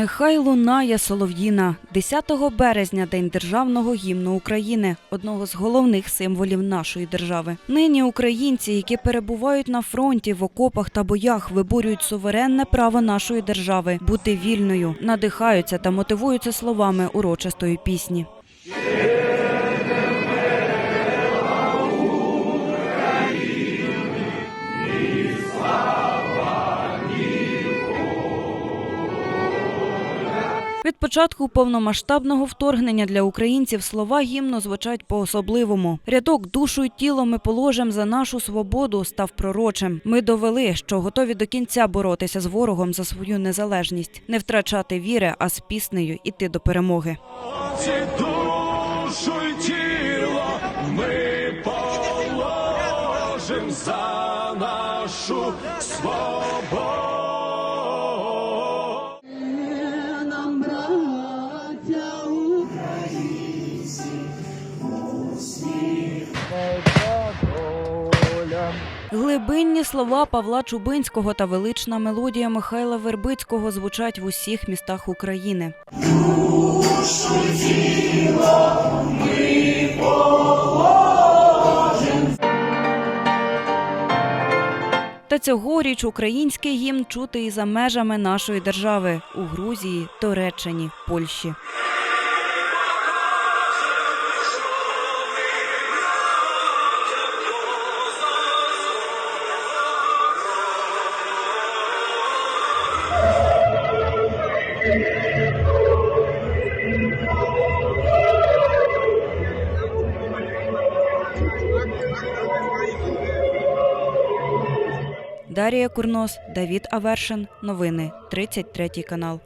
Нехай лунає солов'їна 10 березня, день державного гімну України, одного з головних символів нашої держави. Нині українці, які перебувають на фронті, в окопах та боях, виборюють суверенне право нашої держави бути вільною, надихаються та мотивуються словами урочистої пісні. Від початку повномасштабного вторгнення для українців слова гімну звучать по-особливому. Рядок душу й тіло ми положим за нашу свободу став пророчим. Ми довели, що готові до кінця боротися з ворогом за свою незалежність, не втрачати віри, а з піснею іти до перемоги. Душу й тіло ми положим за нашу свободу. Глибинні слова Павла Чубинського та велична мелодія Михайла Вербицького звучать в усіх містах України. Та цьогоріч український гімн чути і за межами нашої держави у Грузії, Туреччині, Польщі. Дарія Курнос, Давід Авершин. Новини 33 канал.